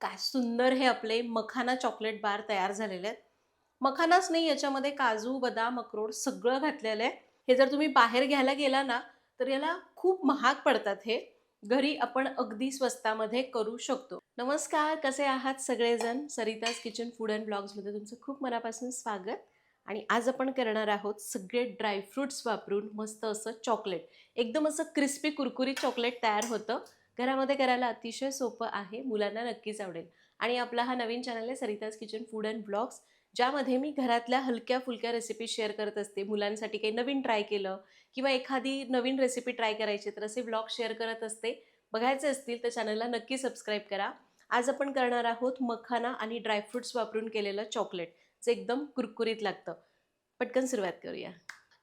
काय सुंदर हे आपले मखाना चॉकलेट बार तयार झालेले आहेत. मखानाच नाही याच्यामध्ये काजू बदाम अक्रोड सगळं घातलेलं आहे. हे जर तुम्ही बाहेर घ्यायला गेला ना तर याला खूप महाग पडतात हे. घरी आपण अगदी स्वस्तामध्ये करू शकतो. नमस्कार कसे आहात सगळेजण? सरिताज किचन फूड अँड ब्लॉग्समध्ये तुमचं खूप मनापासून स्वागत. आणि आज आपण करणार आहोत सगळे ड्रायफ्रुट्स वापरून मस्त असं चॉकलेट एकदम असं क्रिस्पी कुरकुरीत चॉकलेट तयार होतं. घरामध्ये करायला अतिशय सोपं आहे मुलांना नक्कीच आवडेल. आणि आपला हा नवीन चॅनल आहे Sarita's kitchen food and blogs ज्यामध्ये मी घरातल्या हलक्या फुलक्या रेसिपी शेअर करत असते. मुलांसाठी काही नवीन ट्राय केलं किंवा एखादी नवीन रेसिपी ट्राय करायची तर असे ब्लॉग शेअर करत असते. बघायचे असतील तर चॅनलला नक्की सबस्क्राईब करा. आज आपण करणार आहोत मखाना आणि ड्रायफ्रुट्स वापरून केलेलं चॉकलेट जे एकदम कुरकुरीत लागतं. पटकन सुरुवात करूया.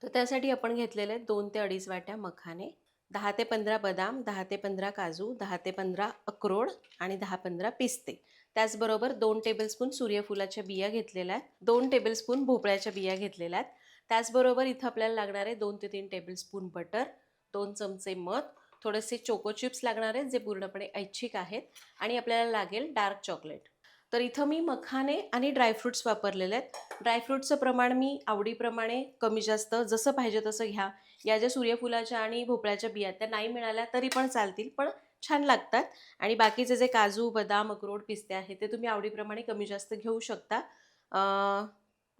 तर त्यासाठी आपण घेतलेले आहेत दोन ते अडीच वाट्या मखाने. दहा ते पंधरा बदाम दहा ते पंधरा काजू दहा ते पंधरा अक्रोड आणि दहा पंधरा पिस्ते. त्याचबरोबर दोन टेबलस्पून सूर्यफुलाच्या बिया घेतलेल्या आहेत. दोन टेबलस्पून भोपळ्याच्या बिया घेतलेल्या आहेत. त्याचबरोबर इथं आपल्याला लागणार आहे दोन ते तीन टेबलस्पून बटर दोन चमचे मध थोडेसे चोको चिप्स लागणार आहेत जे पूर्णपणे ऐच्छिक आहेत आणि आपल्याला लागेल डार्क चॉकलेट तर इथं मी मखाने आणि ड्रायफ्रुट्स वापरलेले आहेत. ड्रायफ्रुट्सचं प्रमाण मी आवडीप्रमाणे कमी जास्त जसं पाहिजे तसं घ्या. या ज्या सूर्यफुलाच्या आणि भोपळ्याच्या बिया त्या नाही मिळाल्या तरी पण चालतील पण छान लागतात. आणि बाकीचे जे काजू बदाम अक्रोड पिस्ते आहेत ते तुम्ही आवडीप्रमाणे कमी जास्त घेऊ शकता.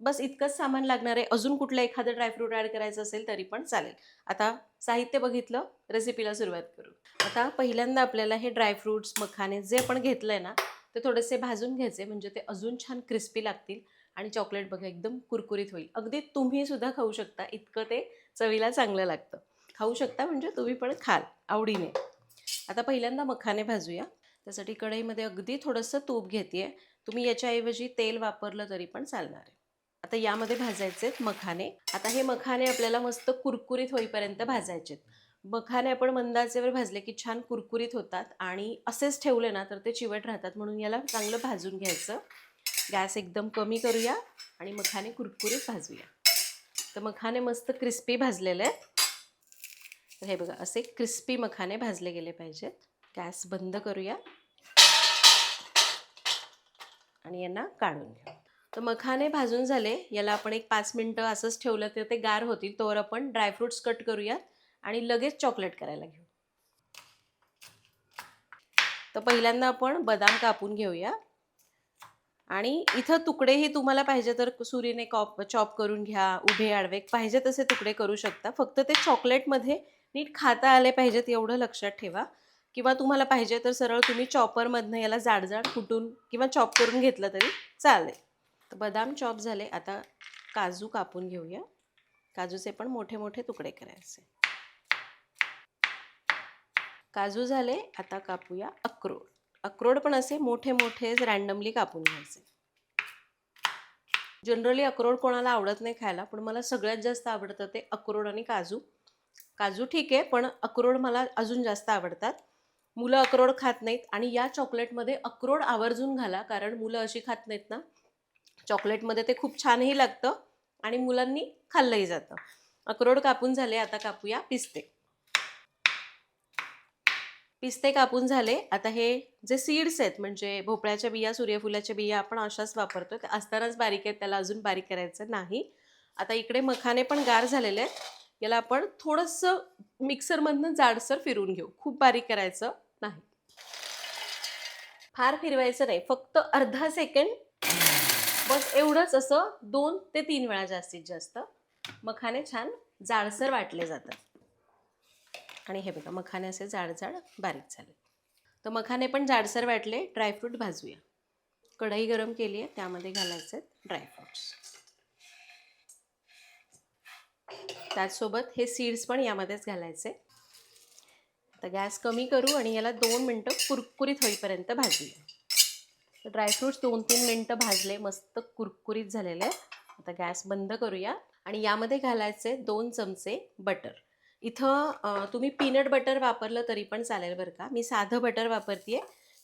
बस इतकंच सामान लागणार आहे. अजून कुठलं एखादं ड्रायफ्रूट ॲड करायचं असेल तरी पण चालेल. आता साहित्य बघितलं रेसिपीला सुरुवात करू. आता पहिल्यांदा आपल्याला हे ड्रायफ्रूट्स मखाने जे आपण घेतलं आहे ना ते थोडेसे भाजून घ्यायचे म्हणजे ते अजून छान क्रिस्पी लागतील. आणि चॉकलेट बघा एकदम कुरकुरीत होईल. अगदी तुम्ही सुद्धा खाऊ शकता इतकं ते चवीला चांगलं लागतं. खाऊ शकता म्हणजे तुम्ही पण खाल आवडीने. आता पहिल्यांदा मखाने भाजूया. त्यासाठी कढईमध्ये अगदी थोडंसं तूप घेते तुम्ही याच्याऐवजी तेल वापरलं तरी पण चालणार आहे. आता यामध्ये भाजायचे मखाने. आता हे मखाने आपल्याला मस्त कुरकुरीत होईपर्यंत भाजायचे मखाने आपण मंदाचेवर भाजले की छान कुरकुरीत होतात आणि असेच ठेवले ना तर ते चिवट राहतात म्हणून याला चांगलं भाजून घ्यायचं. गॅस एकदम कमी करूया आणि मखाने कुरकुरीत भाजूया. तर मखाने मस्त क्रिस्पी भाजलेले आहेत. तर हे बघा असे क्रिस्पी मखाने भाजले गेले पाहिजेत. गॅस बंद करूया. आणि यांना काढून घ्या. तर मखाने भाजून झाले. याला आपण एक पाच मिनटं असंच ठेवलं तर ते गार होतील. तोवर आपण ड्रायफ्रुट्स कट करूयात आणि लगेच चॉकलेट करायला घेऊ. तर पहिल्यांदा आपण बदाम कापून घेऊया. आणि इथं तुकडेही तुम्हाला पाहिजे तर सुरीने कॉप चॉप करून घ्या उभे आडवे पाहिजे तसे तुकडे करू शकता. फक्त ते चॉकलेटमध्ये नीट खाता आले पाहिजेत एवढं लक्षात ठेवा. किंवा तुम्हाला पाहिजे तर सरळ तुम्ही चॉपरमधनं याला जाडजाड कुटून किंवा चॉप करून घेतलं तरी चालेल. तर बदाम चॉप झाले. आता काजू कापून घेऊया. काजूचे पण मोठे मोठे तुकडे करायचे. काजू झाले. आता कापूया अक्रोड. अक्रोड पण असे मोठे मोठे रँडमली कापून घ्यायचे. जनरली अक्रोड कोणाला आवडत नाही खायला पण मला सगळ्यात जास्त आवडतं ते अक्रोड आणि काजू. काजू ठीक आहे पण अक्रोड मला अजून जास्त आवडतात. मुलं अक्रोड खात नाहीत आणि या चॉकलेटमध्ये अक्रोड आवर्जून घाला कारण मुलं अशी खात नाहीत ना. चॉकलेटमध्ये ते खूप छानही लागतं आणि मुलांनी खाल्लंही जातं. अक्रोड कापून झाले आता कापूया पिस्ते. पिस्ते कापून झाले. आता हे जे सीड्स आहेत म्हणजे भोपळ्याच्या बिया सूर्यफुलाच्या बिया आपण अशाच वापरतो ते असतानाच बारीक आहेत त्याला अजून बारीक करायचं नाही. आता इकडे मखाने पण गार झालेले आहेत. याला आपण थोडंसं मिक्सरमधनं जाडसर फिरवून घेऊ. खूप बारीक करायचं नाही. फार फिरवायचं नाही. फक्त अर्धा सेकंड बस एवढंच असं दोन ते तीन वेळा जास्तीत जास्त. मखाने छान जाडसर वाटले जातात. आणि हे बघा मखाने असे जाड जाड बारीक झाले. तर मखाने पण जाडसर वाटले ड्रायफ्रूट भाजूया. कढई गरम केली आहे त्यामध्ये घालायचे आहेत ड्रायफ्रुट्स त्याचसोबत हे सीड्स पण यामध्येच घालायचे. आता गॅस कमी करू आणि याला दोन मिनटं कुरकुरीत होईपर्यंत भाजूया. ड्रायफ्रूट्स ड्रायफ्रुट्स दोन तीन मिनटं भाजले मस्त कुरकुरीत झालेले आहेत. आता गॅस बंद करूया आणि यामध्ये घालायचे दोन चमचे बटर इथं तुम्ही पीनट बटर वापरलं तरी पण चालेल बरं का. मी साधं बटर वापरते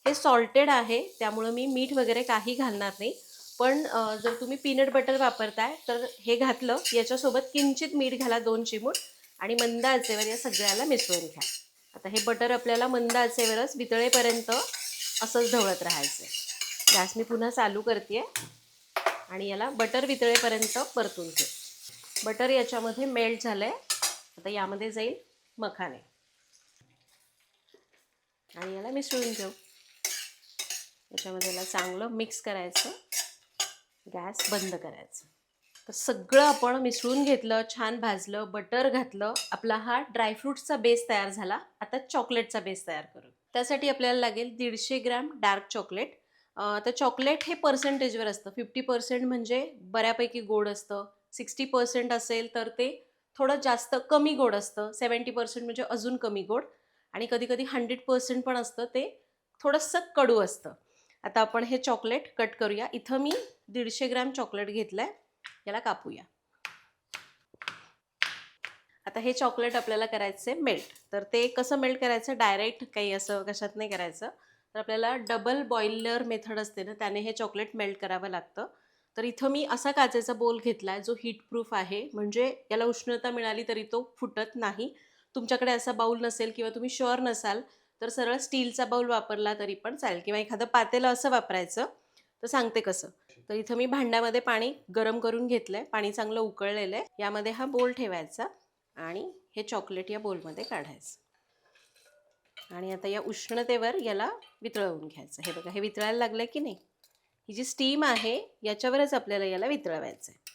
हे सॉल्टेड आहे त्यामुळं मी मीठ वगैरे काही घालणार नाही. पण जर तुम्ही पीनट बटर वापरताय तर हे घातलं याच्यासोबत किंचित मीठ घाला दोन चिमूट आणि मंद आचेवर या सगळ्याला मिसळून घ्या. आता हे बटर आपल्याला मंद आचेवरच वितळेपर्यंत असंच ढवळत राहायचं गॅस मी पुन्हा चालू करते आणि याला बटर वितळेपर्यंत परतून घे बटर याच्यामध्ये मेल्ट झालं आहे आता यामध्ये जाईल मखाने. आणि याला मिसळून घेऊ याच्यामध्ये याला चांगलं मिक्स करायचं. गॅस बंद करायचं. तर सगळं आपण मिसळून घेतलं छान भाजलं बटर घातलं. आपला हा ड्रायफ्रूट्सचा बेस तयार झाला. आता चॉकलेटचा बेस तयार करू. त्यासाठी आपल्याला लागेल दीडशे ग्रॅम डार्क चॉकलेट तर चॉकलेट हे पर्सेंटेजवर असतं. फिफ्टी पर्सेंट म्हणजे बऱ्यापैकी गोड असतं. सिक्स्टी पर्सेंट असेल तर ते थोडं जास्त कमी गोड असतं. सेवन्टी पर्सेंट म्हणजे अजून कमी गोड. आणि कधी कधी हंड्रेड पर्सेंट पण असतं. ते थोडंसं कडू असतं. आता आपण हे चॉकलेट कट करूया. इथं मी दीडशे ग्रॅम चॉकलेट घेतलं आहे याला कापूया. आता हे चॉकलेट आपल्याला करायचं आहे मेल्ट. तर ते कसं मेल्ट करायचं? डायरेक्ट काही असं कशात नाही करायचं. तर आपल्याला डबल बॉइलर मेथड असते ना त्याने हे चॉकलेट मेल्ट करावं लागतं. तर इथं मी असा काचेचा बोल घेतला आहे जो हीट प्रूफ आहे. म्हणजे याला उष्णता मिळाली तरी तो फुटत नाही. तुमच्याकडे असा बाऊल नसेल किंवा तुम्ही शुअर नसाल तर सरळ स्टीलचा बाऊल वापरला तरी पण चालेल. किंवा एखादं पातेलं असं वापरायचं तर सांगते कसं. तर इथं मी भांड्यामध्ये पाणी गरम करून घेतलं आहे पाणी चांगलं उकळलेलं आहे. यामध्ये हा बोल ठेवायचा आणि हे चॉकलेट या बोलमध्ये काढायचं. आणि आता या उष्णतेवर याला वितळवून घ्यायचं. हे बघा हे वितळायला लागलं की नाही? ही जी स्टीम आहे याच्यावरच आपल्याला याला वितळवायचं आहे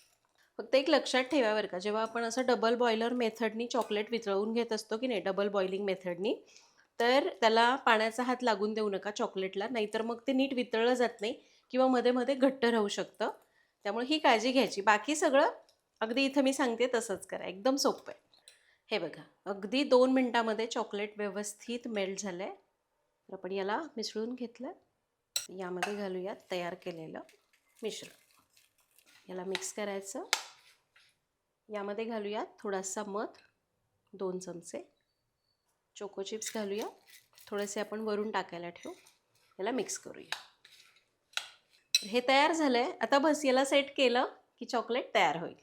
फक्त एक लक्षात ठेवा बरं का जेव्हा आपण असं डबल बॉयलर मेथडनी चॉकलेट वितळवून घेत असतो की नाही डबल बॉइलिंग मेथडनी तर त्याला पाण्याचा हात लागून देऊ नका चॉकलेटला नाहीतर मग ते नीट वितळलं जात नाही किंवा मध्ये मध्ये घट्ट राहू शकतं. त्यामुळे ही काळजी घ्यायची. बाकी सगळं अगदी इथं मी सांगते तसंच करा. एकदम सोपं आहे. हे बघा अगदी दोन मिनटामध्ये चॉकलेट व्यवस्थित मेल्ट झालं आहे तर आपण याला मिसळून घेतलं. यामध्ये घालूयात तयार केलेलं मिश्रण. याला मिक्स करायचं. यामध्ये घालूयात थोडासा मध दोन चमचे. चोको चिप्स घालूया. थोडेसे आपण वरून टाकायला ठेवू. याला मिक्स करूया. हे तयार झालं आहे आता बस याला सेट केलं की चॉकलेट तयार होईल.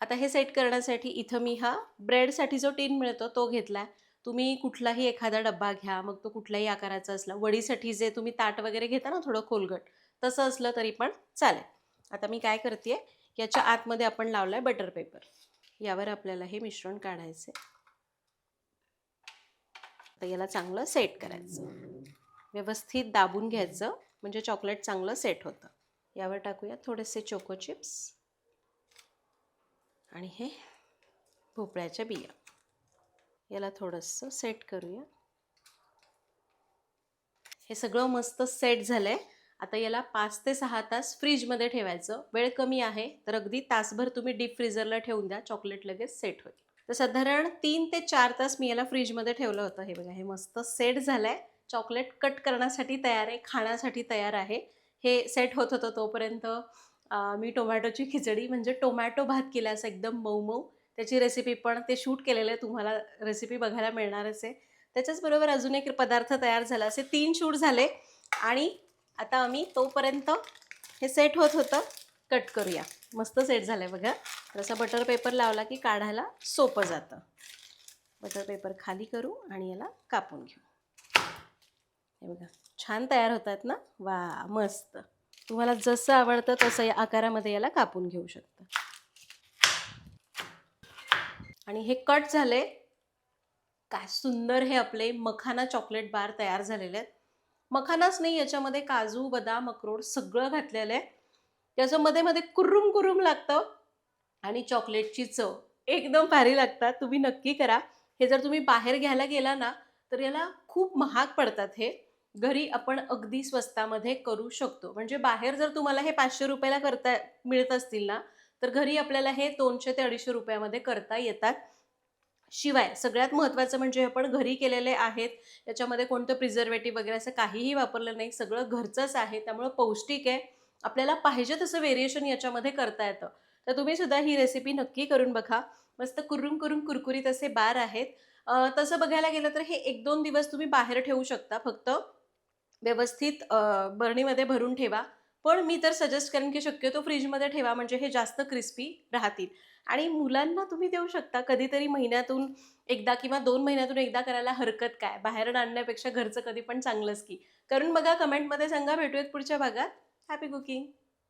आता हे सेट करण्यासाठी इथं मी हा ब्रेडसाठी जो टीन मिळतो तो घेतला आहे तुम्ही कुठलाही एखादा डब्बा घ्या मग तो कुठल्याही आकाराचा असला वडीसाठी जे तुम्ही ताट वगैरे घेता ना थोडं खोलगट तसं असलं तरी पण चालेल. आता मी काय करते याच्या आतमध्ये आपण लावलं आहे बटर पेपर यावर आपल्याला हे मिश्रण काढायचं आता याला चांगलं सेट करायचं. व्यवस्थित दाबून घ्यायचं म्हणजे चॉकलेट चांगलं सेट होतं. यावर टाकूया थोडेसे चोको चिप्स आणि हे भोपळ्याच्या बिया. याला थोडंसं सेट करूया. हे सगळं मस्त सेट झालं आहे आता याला पाच ते सहा तास फ्रीजमध्ये ठेवायचं. वेळ कमी आहे तर अगदी तासभर तुम्ही डीप फ्रीजरला ठेवून द्या. चॉकलेट लगेच सेट होईल. तर साधारण तीन ते चार तास मी याला फ्रीजमध्ये ठेवलं होतं. हे बघा हे मस्त सेट झालं आहे चॉकलेट कट करण्यासाठी तयार आहे खाण्यासाठी तयार आहे. हे सेट होत होतं तोपर्यंत मी टोमॅटोची खिचडी म्हणजे टोमॅटो भात केला असं एकदम मऊ मऊ. त्याची रेसिपी पण ते शूट केलेलं आहे तुम्हाला रेसिपी बघायला मिळणारच आहे. त्याच्याचबरोबर अजून एक पदार्थ तयार झाला. असे तीन शूट झाले आणि आता आम्ही तोपर्यंत हे सेट होत होतं कट करूया. मस्त सेट झालं आहे बघा. तर असा बटर पेपर लावला की काढायला सोपं जातं. बटर पेपर खाली करू आणि याला कापून घेऊ. हे बघा छान तयार होतात ना? वा मस्त. तुम्हाला जसं आवडतं तसं या आकारामध्ये याला कापून घेऊ शकता. आणि हे कट झाले. काय सुंदर हे आपले मखाना चॉकलेट बार तयार झालेले आहेत. मखानाच नाही याच्यामध्ये काजू बदाम अक्रोड सगळं घातलेलं आहे. त्याचं मध्ये मध्ये कुर्रुम कुर्रुम लागतं आणि चॉकलेटची चव एकदम भारी लागतात. तुम्ही नक्की करा. हे जर तुम्ही बाहेर घ्यायला गेला ना तर याला खूप महाग पडतात हे. घरी आपण अगदी स्वस्तामध्ये करू शकतो. म्हणजे बाहेर जर तुम्हाला हे पाचशे रुपयाला करता मिळत असतील ना तर घरी आपल्याला हे दोनशे ते अडीचशे रुपयामध्ये करता येतात. शिवाय सगळ्यात महत्त्वाचं म्हणजे आपण घरी केलेले आहेत याच्यामध्ये कोणतं प्रिझर्वेटिव्ह वगैरे असं काहीही वापरलं नाही सगळं घरचंच आहे त्यामुळं पौष्टिक आहे. आपल्याला पाहिजे तसं व्हेरिएशन याच्यामध्ये करता येतं. तर तुम्ही सुद्धा ही रेसिपी नक्की करून बघा. मस्त कुरुम कुरुम कुरकुरीत असे बार आहेत. तसं बघायला गेलं तर हे एक दोन दिवस तुम्ही बाहेर ठेवू शकता. फक्त व्यवस्थित बरणीमध्ये भरून ठेवा. पण मी तर सजेस्ट करेन की शक्यतो फ्रीजमध्ये ठेवा म्हणजे हे जास्त क्रिस्पी राहतील. आणि मुलांना तुम्ही देऊ शकता कधीतरी महिन्यातून एकदा किंवा दोन महिन्यातून एकदा करायला हरकत काय? बाहेर आणण्यापेक्षा घरचं कधी पण चांगलंच की. करून बघा कमेंटमध्ये सांगा भेटूयात पुढच्या भागात. Happy cooking